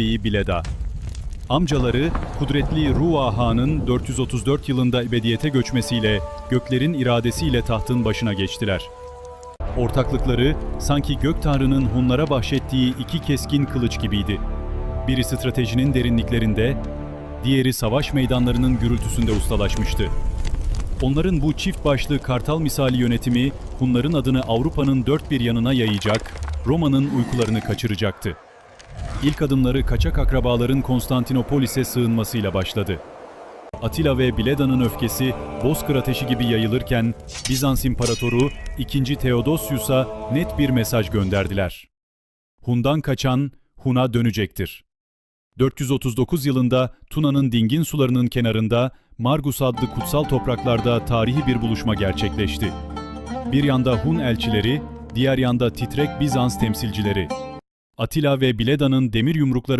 ağabeyi Bileda. Amcaları kudretli Ruva Han'ın 434 yılında ebediyete göçmesiyle göklerin iradesiyle tahtın başına geçtiler. Ortaklıkları sanki gök tanrının Hunlara bahşettiği iki keskin kılıç gibiydi. Biri stratejinin derinliklerinde, diğeri savaş meydanlarının gürültüsünde ustalaşmıştı. Onların bu çift başlı kartal misali yönetimi Hunların adını Avrupa'nın dört bir yanına yayacak, Roma'nın uykularını kaçıracaktı. İlk adımları kaçak akrabaların Konstantinopolis'e sığınmasıyla başladı. Atilla ve Bileda'nın öfkesi Bozkır ateşi gibi yayılırken Bizans İmparatoru 2. Theodosius'a net bir mesaj gönderdiler. Hun'dan kaçan Hun'a dönecektir. 439 yılında Tuna'nın dingin sularının kenarında Margus adlı kutsal topraklarda tarihi bir buluşma gerçekleşti. Bir yanda Hun elçileri, diğer yanda titrek Bizans temsilcileri. Atilla ve Bileda'nın demir yumrukları